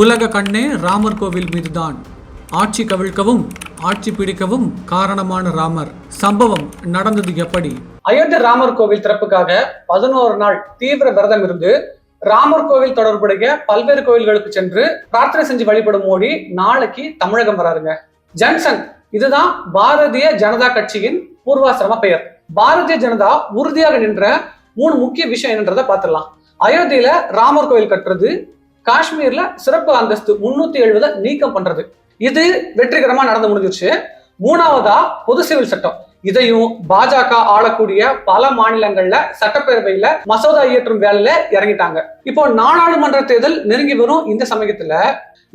உலக கண்ணே ராமர் கோவில் மீதுதான். ஆட்சி கவிழ்க்கவும் ஆட்சி பிடிக்கவும் காரணமான ராமர். சம்பவம் நடந்தது எப்படி? அயோத்தி ராமர் கோவில் திறப்புக்காக பதினோரு நாள் தீவிர விரதம் இருந்து ராமர் கோவில் தொடர்புடைய பல்வேறு கோவில்களுக்கு சென்று பிரார்த்தனை செஞ்சு வழிபடும் மோடி நாளைக்கு தமிழகம் வராருங்க. ஜன்சன் இதுதான் பாரதிய ஜனதா கட்சியின் பூர்வாசிரம பெயர். பாரதிய ஜனதா உறுதியாக நின்ற மூணு முக்கிய விஷயம் என்னன்றதை பார்த்துடலாம். அயோத்தியில ராமர் கோவில் கட்டுறது காஷ்மீர்ல சிறப்பு அந்தஸ்து முன்னூத்தி எழுபதை நீக்கம் பண்றது. இது வெற்றிகரமா நடந்து முடிஞ்சிருச்சு. மூணாவதா பொது சிவில் சட்டம். இதையும் பாஜக ஆளக்கூடிய பல மாநிலங்கள்ல சட்டப்பேரவையில மசோதா இயற்றும் வேலையில இறங்கிட்டாங்க. இப்போ நாடாளுமன்ற தேர்தல் நெருங்கி வரும் இந்த சமயத்துல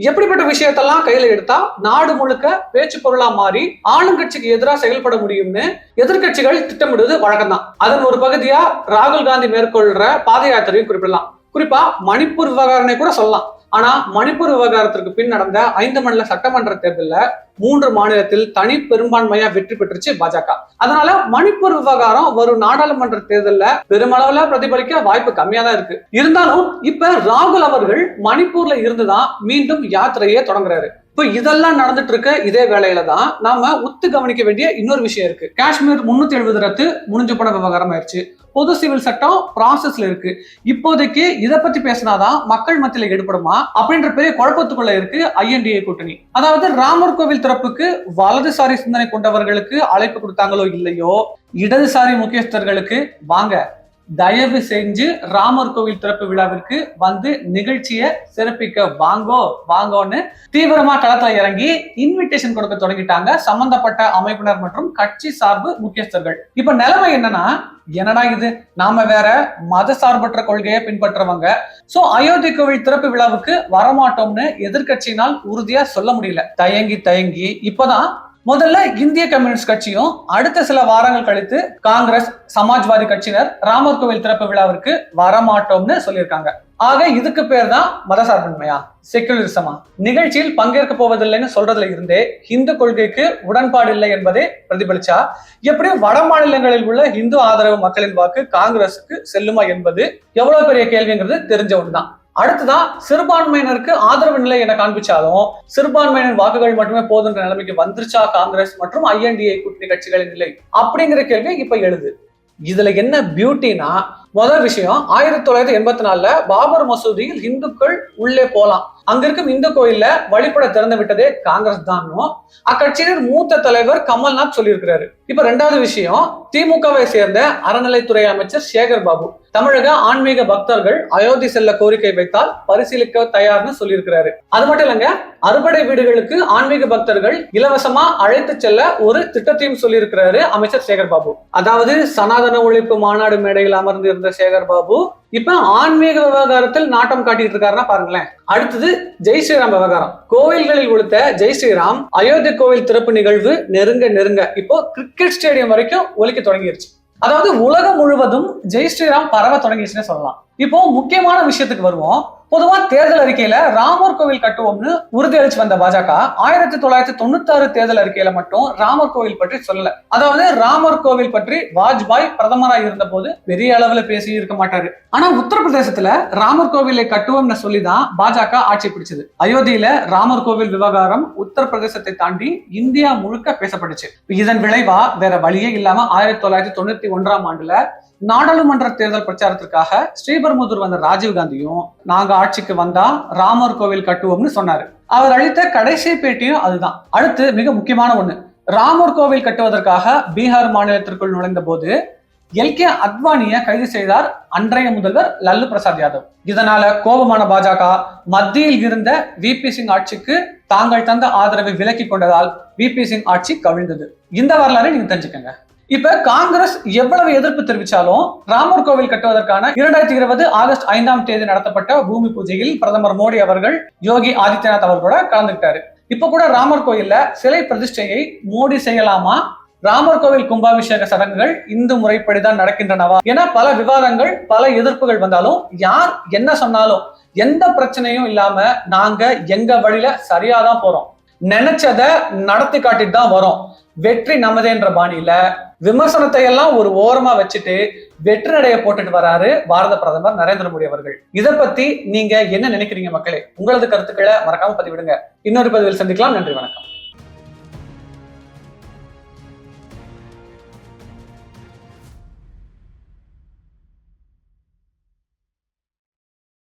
எப்படிப்பட்ட விஷயத்தெல்லாம் கையில எடுத்தா நாடு முழுக்க பேச்சு பொருளா மாறி ஆளுங்கட்சிக்கு எதிராக செயல்பட முடியும்னு எதிர்க்கட்சிகள் திட்டமிடுவது வழக்கம்தான். அதன் ஒரு பகுதியா ராகுல் காந்தி மேற்கொள்ற பாத யாத்திரையும் குறிப்பிடலாம். குறிப்பா மணிப்பூர் விவகாரனை கூட சொல்லலாம். ஆனா மணிப்பூர் விவகாரத்திற்கு பின் நடந்த ஐந்து மண்டல சட்டமன்ற தேர்தலில் மூன்று மாநிலத்தில் தனி பெரும்பான்மையா வெற்றி பெற்றுச்சு பாஜக. அதனால மணிப்பூர் விவகாரம் வரும் நாடாளுமன்ற தேர்தலில் பெருமளவுல பிரதிபலிக்க வாய்ப்பு கம்மியா தான் இருக்கு. இருந்தாலும் இப்ப ராகுல் அவர்கள் மணிப்பூர்ல இருந்துதான் மீண்டும் யாத்திரையே தொடங்குறாரு. இப்போ இதெல்லாம் நடந்துட்டு இருக்க இதே வேலையில தான் நாம உத்து கவனிக்க வேண்டிய இன்னொரு விஷயம் இருக்கு. காஷ்மீர் முன்னூத்தி எழுபது ரத்து முடிஞ்சு போன விவகாரம் ஆயிடுச்சு. பொது சிவில் சட்டம் ப்ராசஸ்ல இருக்கு. இப்போதைக்கு இதை பத்தி பேசினாதான் மக்கள் மத்தியில எடுபடுமா அப்படின்ற பெரிய குழப்பத்துக்குள்ள இருக்கு ஐஎன்டிஏ கூட்டணி. அதாவது ராமர் கோவில் திறப்புக்கு வலதுசாரி சிந்தனை கொண்டவர்களுக்கு அழைப்பு கொடுத்தாங்களோ இல்லையோ? இடதுசாரி முக்கியஸ்தர்களுக்கு வாங்க. தயவு செஞ்சு ராமர் கோவில் திறப்பு விழாவிற்கு வந்து நிகழ்ச்சியை சிறப்பிக்க வாங்கோ வாங்கோன்னு தீவிரமா களத்துல இறங்கி இன்விடேஷன் கொடுக்க தொடங்கிட்டாங்க. சம்பந்தப்பட்ட அமைப்பினர் மற்றும் கட்சி சார்பு முக்கியஸ்தர்கள். இப்ப நிலைமை என்னன்னா என்னடா இது? நாம வேற மத சார்பற்ற கொள்கையை பின்பற்றவங்க. சோ அயோத்தி கோவில் திறப்பு விழாவுக்கு வரமாட்டோம்னு எதிர்க்கட்சியினால் உறுதியா சொல்ல முடியல. தயங்கி தயங்கி. இப்பதான் முதல்ல இந்திய கம்யூனிஸ்ட் கட்சியும் அடுத்த சில வாரங்கள் கழித்து காங்கிரஸ் சமாஜ்வாதி கட்சியினர் ராமர் கோவில் திறப்பு விழாவிற்கு வரமாட்டோம்னு சொல்லியிருக்காங்க. ஆக இதுக்கு பேர் தான் மதசார்பின்மையா? செக்குலரிசமா நிகழ்ச்சியில் பங்கேற்க போவதில்லைன்னு சொல்றதுல இருந்தே இந்து கொள்கைக்கு உடன்பாடு இல்லை என்பதை பிரதிபலிச்சா? எப்படி வட மாநிலங்களில் உள்ள இந்து ஆதரவு மக்களின் வாக்கு காங்கிரசுக்கு செல்லுமா என்பது எவ்வளவு பெரிய கேள்விங்கிறது தெரிஞ்ச தான் அடுத்ததான் சிறுபான்மையினருக்கு ஆதரவு நிலை என காண்பிச்சாலும் சிறுபான்மையினர் வாக்குகள் மட்டுமே போதுன்ற நிலைமைக்கு வந்துருச்சா காங்கிரஸ் மற்றும் ஐஎன்டிஏ கூட்டணி கட்சிகளின் நிலை? அப்படிங்கிற கேள்வி இப்ப எழுது. இதுல என்ன பியூட்டினா முதல் விஷயம் ஆயிரத்தி தொள்ளாயிரத்தி எண்பத்தி நாலுல பாபர் மசூதியில் இந்துக்கள் உள்ளே போலாம். அங்க இருக்கும் இந்து கோயில்ல வழிபட திறந்து விட்டதே காங்கிரஸ் தான் அக்கட்சியினர் மூத்த தலைவர் கமல்நாத் சொல்லியிருக்கிறாரு. இப்ப ரெண்டாவது விஷயம் திமுகவை சேர்ந்த அறநிலைத்துறை அமைச்சர் சேகர் பாபு. தமிழக ஆன்மீக பக்தர்கள் அயோத்தி செல்ல கோரிக்கை வைத்தால் பரிசீலிக்க தயார்னு சொல்லியிருக்கிறாரு. அது மட்டும் இல்லைங்க அறுபடை வீடுகளுக்கு ஆன்மீக பக்தர்கள் இலவசமா அழைத்து செல்ல ஒரு திட்டத்தையும் சொல்லியிருக்கிறாரு அமைச்சர் சேகர் பாபு. அதாவது சனாதன ஒழிப்பு மாநாடு மேடையில் அமர்ந்து இருந்த சேகர் பாபு இப்ப ஆன்மீக விவகாரத்தில் நாட்டம் காட்டிட்டு இருக்காருன்னா பாருங்களேன். அடுத்தது ஜெய் ஸ்ரீராம் விவகாரம். கோவில்களில் உளுத்த ஜெய் ஸ்ரீராம் அயோத்தி கோவில் திறப்பு நிகழ்வு நெருங்க நெருங்க இப்போ கிரிக்கெட் ஸ்டேடியம் வரைக்கும் ஒலிக்க தொடங்கிருச்சு. அதாவது உலகம் முழுவதும் ஜெய் ஸ்ரீராம் பரவ தொடங்கிடுச்சுன்னு சொல்லலாம். இப்போ முக்கியமான விஷயத்துக்கு வருவோம். பொதுவா தேர்தல் அறிக்கையில ராமர் கோவில் கட்டுவோம்னு உறுதியளிச்சு வந்த பாஜக ஆயிரத்தி தொள்ளாயிரத்தி தொண்ணூத்தி ஆறு தேர்தல் அறிக்கையில மட்டும் ராமர் கோவில் பற்றி சொல்லல. அதாவது ராமர் கோவில் பற்றி வாஜ்பாய் பிரதமரா இருந்த போது பெரிய அளவுல பேசி இருக்க மாட்டாரு. ஆனா உத்தரப்பிரதேசத்துல ராமர் கோவிலை கட்டுவோம்னு சொல்லிதான் பாஜக ஆட்சி பிடிச்சது. அயோத்தியில ராமர் கோவில் விவகாரம் உத்தரப்பிரதேசத்தை தாண்டி இந்தியா முழுக்க பேசப்பட்டுச்சு. இதன் விளைவா வேற வழியே இல்லாம ஆயிரத்தி தொள்ளாயிரத்தி தொண்ணூத்தி ஒன்றாம் ஆண்டுல நாடாளுமன்ற தேர்தல் பிரச்சாரத்திற்காக ஸ்ரீபெரும்புதூர் வந்த ராஜீவ் காந்தியும் நாங்க ஆட்சிக்கு வந்தா ராமர் கோவில் கட்டுவோம்னு சொன்னாரு. அவர் அளித்த கடைசி பேட்டியும் அதுதான். அடுத்து மிக முக்கியமான ஒண்ணு ராமர் கோவில் கட்டுவதற்காக பீகார் மாநிலத்திற்குள் நுழைந்த போது எல் கே அத்வானிய கைது செய்தார் அன்றைய முதல்வர் லல்லு பிரசாத் யாதவ். இதனால கோபமான பாஜக மத்தியில் இருந்த வி பி சிங் ஆட்சிக்கு தாங்கள் தந்த ஆதரவை விலக்கி கொண்டதால் வி பி சிங் ஆட்சி கவிழ்ந்தது. இந்த வரலாறை நீங்க தெரிஞ்சுக்கங்க. இப்ப காங்கிரஸ் எவ்வளவு எதிர்ப்பு தெரிவிச்சாலும் ராமர் கோவில் கட்டுவதற்கான இரண்டாயிரத்தி இருபது ஆகஸ்ட் ஐந்தாம் தேதி நடத்தப்பட்ட பூமி பூஜையில் பிரதமர் மோடி அவர்கள் யோகி ஆதித்யநாத் அவர்களோட கலந்துக்கிட்டாரு. இப்ப கூட ராமர் கோயில்ல சிலை பிரதிஷ்டையை மோடி செய்யலாமா? ராமர் கோவில் கும்பாபிஷேக சடங்குகள் இந்து முறைப்படிதான் நடக்கின்றனவா? என பல விவாதங்கள் பல எதிர்ப்புகள் வந்தாலும் யார் என்ன சொன்னாலும் எந்த பிரச்சனையும் இல்லாம நாங்க எங்க வழியில சரியாதான் போறோம். நினைச்சத நடத்தி காட்டிட்டு தான் வரும். வெற்றி நமதேன்ற பாணியில விமர்சனத்தை எல்லாம் ஒரு ஓரமா வச்சுட்டு வெற்றி நடைய போட்டுட்டு வராரு பாரத பிரதமர் நரேந்திர மோடி அவர்கள். இத பத்தி நீங்க என்ன நினைக்கிறீங்க மக்களே? உங்களது கருத்துக்களை மறக்காம பதிவிடுங்க. இன்னொரு பதிவில் சந்திக்கலாம். நன்றி வணக்கம்.